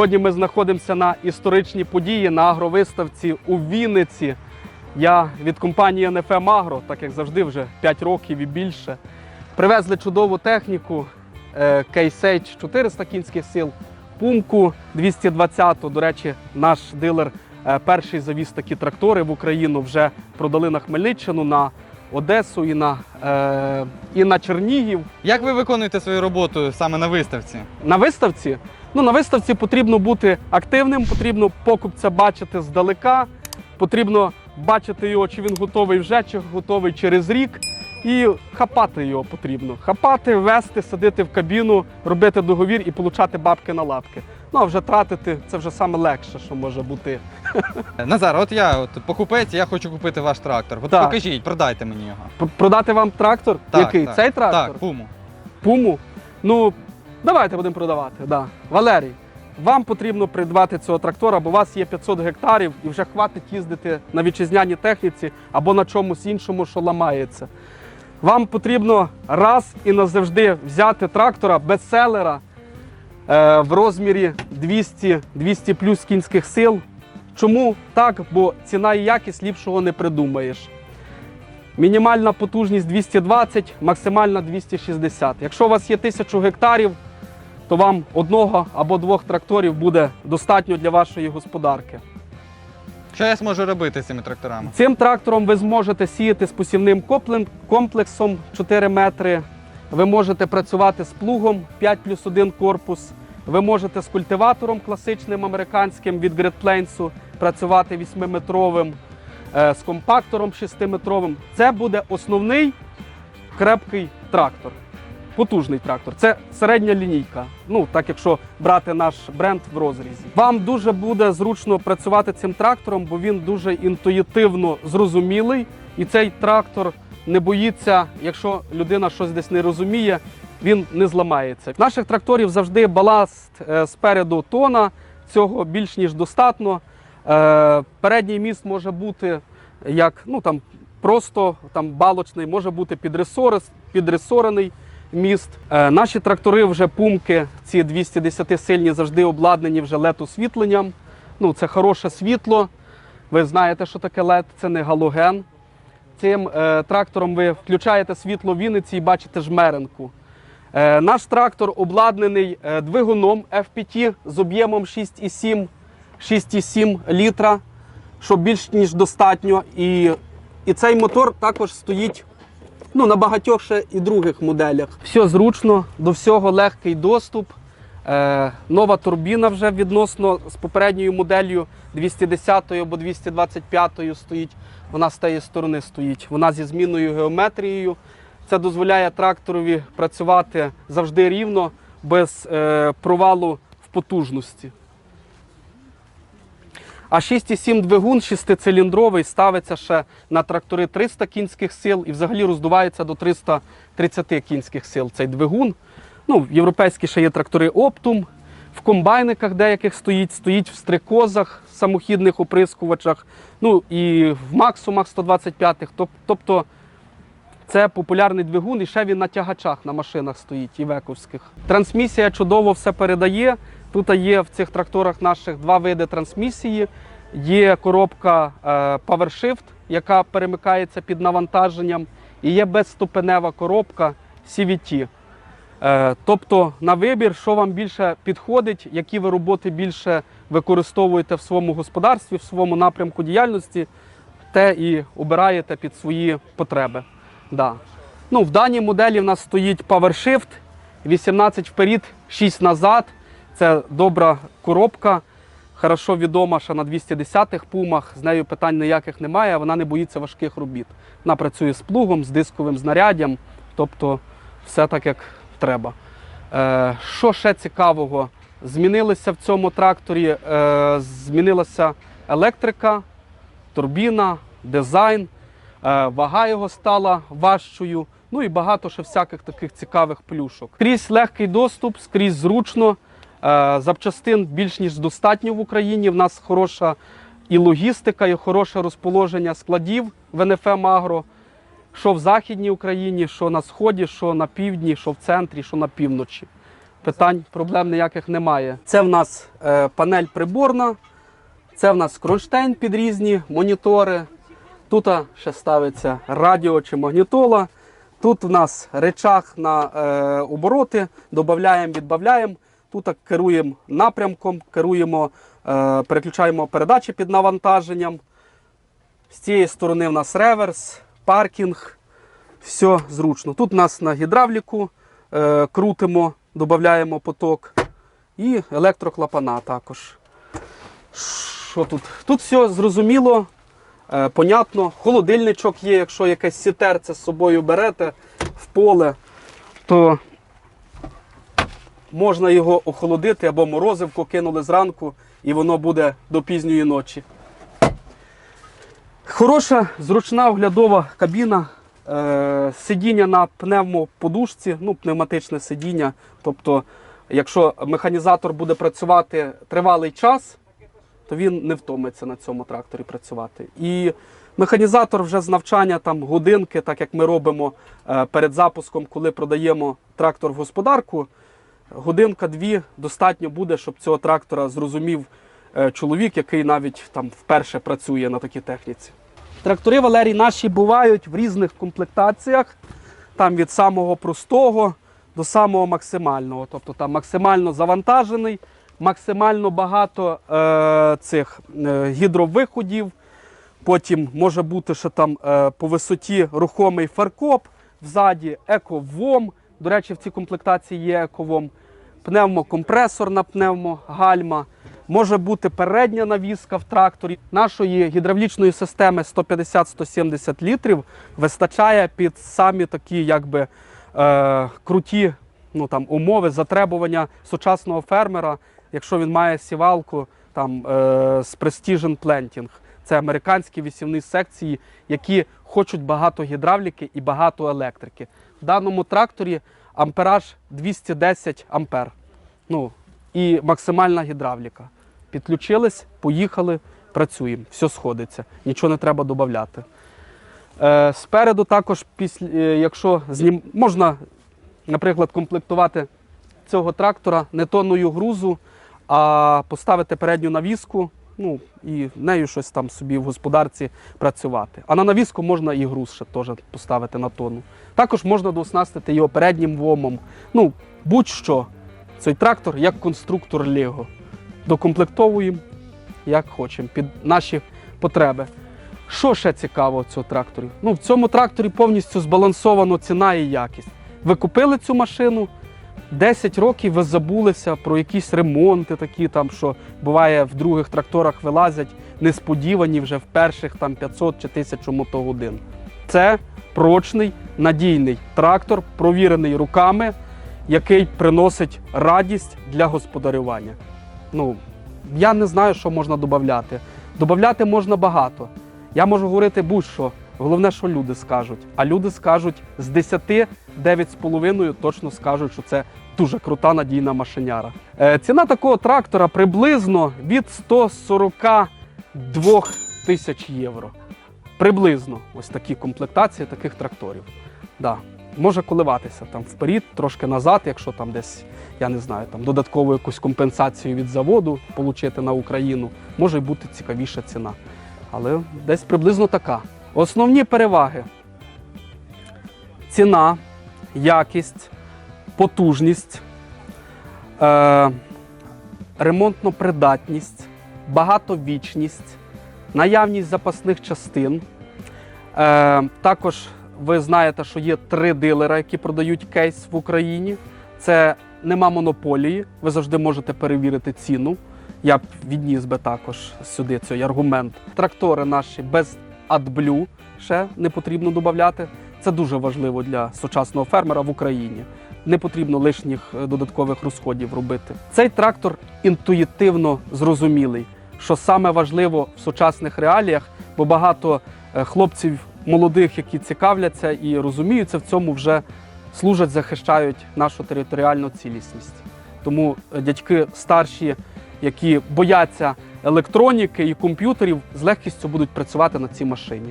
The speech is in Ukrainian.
Сьогодні ми знаходимося на історичній події на агровиставці у Вінниці. Я від компанії НФМ Агро, так як завжди, вже 5 років і більше. Привезли чудову техніку Кейсейдж 400 кінських сил, Пумку 220. До речі, наш дилер е, перший завіз такі трактори в Україну. Вже продали на Хмельниччину, на Одесу і на, е, і на Чернігів. Як ви виконуєте свою роботу саме на виставці? На виставці? Ну, на виставці потрібно бути активним, потрібно покупця бачити здалека, потрібно бачити його, чи він готовий вже, чи готовий через рік. І хапати його потрібно. Хапати, вести, садити в кабіну, робити договір і получати бабки на лапки. Ну а вже тратити це вже саме легше, що може бути. Назар, от я от покупець, я хочу купити ваш трактор. От Так. покажіть, продайте мені його. П- Продати вам трактор? Так, Який? так. Цей трактор? Так, пуму. Пуму. Ну, давайте будемо продавати. Да. Валерій, вам потрібно придбати цього трактора, бо у вас є 500 гектарів і вже хватить їздити на вітчизняній техніці або на чомусь іншому, що ламається. Вам потрібно раз і назавжди взяти трактора бестселера е, в розмірі 200, 200 плюс кінських сил. Чому так? Бо ціна і якість ліпшого не придумаєш. Мінімальна потужність 220, максимальна 260. Якщо у вас є 1000 гектарів, то вам одного або двох тракторів буде достатньо для вашої господарки. Що я зможу робити з цими тракторами? Цим трактором ви зможете сіяти з посівним комплексом 4 метри. Ви можете працювати з плугом 5 плюс 1 корпус. Ви можете з культиватором класичним американським від Plains працювати 8-метровим, е, з компактором 6-метровим. Це буде основний крепкий трактор. Потужний трактор. Це середня лінійка. Ну, так якщо брати наш бренд в розрізі. Вам дуже буде зручно працювати цим трактором, бо він дуже інтуїтивно зрозумілий. І цей трактор не боїться, якщо людина щось десь не розуміє, він не зламається. Наших тракторів завжди баласт е, спереду тона, цього більш ніж достатньо. Е, Передній міст може бути як ну там просто там балочний, може бути підресорений міст. Е, наші трактори вже пумки, ці 210 сильні завжди обладнані вже led освітленням. Ну, це хороше світло. Ви знаєте, що таке LED, це не галоген. Цим е, трактором ви включаєте світло в Вінниці і бачите жмеренку. Е, наш трактор обладнаний е, двигуном FPT з об'ємом 6,7 6,7 літра, що більш ніж достатньо. І, і цей мотор також стоїть ну, на багатьох ще і других моделях. Все зручно, до всього легкий доступ. Е, нова турбіна вже відносно з попередньою моделлю 210 або 225 стоїть. Вона з тієї сторони стоїть. Вона зі змінною геометрією. Це дозволяє тракторові працювати завжди рівно, без е, провалу в потужності. А 6,7 двигун шестициліндровий ставиться ще на трактори 300 кінських сил і взагалі роздувається до 330 кінських сил цей двигун. Ну, в європейські ще є трактори Оптум, в комбайниках деяких стоїть, стоїть в стрикозах, самохідних оприскувачах, ну і в Максумах 125-х. Тобто це популярний двигун, і ще він на тягачах на машинах стоїть, івековських. Трансмісія чудово все передає. Тут є в цих тракторах наших два види трансмісії. Є коробка е, PowerShift, яка перемикається під навантаженням, і є безступенева коробка CVT. Е, Тобто на вибір, що вам більше підходить, які ви роботи більше використовуєте в своєму господарстві, в своєму напрямку діяльності, те і обираєте під свої потреби. Да. Ну, в даній моделі в нас стоїть PowerShift, 18 вперед, 6 назад. Це добра коробка, хорошо відома ще на 210-х пумах. З нею питань ніяких немає, вона не боїться важких робіт. Вона працює з плугом, з дисковим знаряддям, тобто все так, як треба. Е, що ще цікавого? Змінилося в цьому тракторі, е, змінилася електрика, турбіна, дизайн, е, вага його стала важчою. Ну і багато ще всяких таких цікавих плюшок. Скрізь легкий доступ, скрізь зручно. Е, Запчастин більш ніж достатньо в Україні. В нас хороша і логістика, і хороше розположення складів в НФМ Агро. Що в Західній Україні, що на сході, що на півдні, що в центрі, що на півночі. питань, проблем ніяких немає. Це в нас е, панель приборна, це в нас кронштейн під різні монітори. Тут ще ставиться радіо чи магнітола. Тут в нас речах на е, обороти, додаємо, відбавляємо. Тут керуємо напрямком, керуємо, е, переключаємо передачі під навантаженням. З цієї сторони в нас реверс, паркінг. Все зручно. Тут у нас на гідравліку е, крутимо, додаємо поток. І електроклапана також. Що тут? Тут все зрозуміло, е, понятно. Холодильничок є, якщо якесь сітерце з собою берете в поле, то можна його охолодити або морозивку кинули зранку, і воно буде до пізньої ночі. Хороша, зручна оглядова кабіна. Е, сидіння на пневмоподушці, ну, пневматичне сидіння. Тобто, якщо механізатор буде працювати тривалий час, то він не втомиться на цьому тракторі працювати. І механізатор вже з навчання там годинки, так як ми робимо е, перед запуском, коли продаємо трактор в господарку, годинка-дві достатньо буде, щоб цього трактора зрозумів е, чоловік, який навіть там вперше працює на такій техніці. Трактори Валерій наші бувають в різних комплектаціях, там від самого простого до самого максимального. Тобто там максимально завантажений, максимально багато е, цих е, гідровиходів. Потім може бути ще там е, по висоті рухомий фаркоп, взаді ековом. До речі, в цій комплектації є ековом. Пневмокомпресор на пневмогальма. Може бути передня навіска в тракторі. Нашої гідравлічної системи 150-170 літрів вистачає під самі такі якби, е, круті ну, там, умови, затребування сучасного фермера, якщо він має сівалку там, е, з Precision Planting. Це американські вісівні секції, які хочуть багато гідравліки і багато електрики. В даному тракторі ампераж 210 ампер. Ну, і максимальна гідравліка. Підключились, поїхали, працюємо. Все сходиться, нічого не треба додати. Е, спереду також, після, е, якщо знім... можна, наприклад, комплектувати цього трактора не тонною грузу, а поставити передню навіску, ну і нею щось там собі в господарці працювати. А на навіску можна і груз ще теж поставити на тонну. Також можна дооснастити його переднім вомом. Ну, будь-що. Цей трактор як конструктор Лего. Докомплектовуємо як хочемо, під наші потреби. Що ще цікаво в цьому тракторі? Ну, в цьому тракторі повністю збалансовано ціна і якість. Ви купили цю машину, 10 років ви забулися про якісь ремонти, такі там, що буває в других тракторах вилазять несподівані вже в перших там 500 чи 1000 мотогодин. Це прочний, надійний трактор, провірений руками, який приносить радість для господарювання. Ну, я не знаю, що можна додати. Додати можна багато. Я можу говорити будь-що. Головне, що люди скажуть. А люди скажуть з 10 9,5 точно скажуть, що це дуже крута надійна машиняра. Е, ціна такого трактора приблизно від 142 тисяч євро. Приблизно ось такі комплектації таких тракторів. Да. Може коливатися там вперед, трошки назад, якщо там десь, я не знаю, там додаткову якусь компенсацію від заводу отримати на Україну, може бути цікавіша ціна. Але десь приблизно така. Основні переваги: ціна, якість, потужність, е, ремонтна придатність, багатовічність, наявність запасних частин. Е, також ви знаєте, що є три дилера, які продають кейс в Україні. Це нема монополії. Ви завжди можете перевірити ціну. Я б відніс би також сюди цей аргумент. Трактори наші без AdBlue ще не потрібно додати. Це дуже важливо для сучасного фермера в Україні. Не потрібно лишніх е, додаткових розходів робити. Цей трактор інтуїтивно зрозумілий, що саме важливо в сучасних реаліях, бо багато е, хлопців молодих, які цікавляться і розуміються в цьому, вже служать, захищають нашу територіальну цілісність. Тому е, дядьки старші, які бояться електроніки і комп'ютерів, з легкістю будуть працювати на цій машині.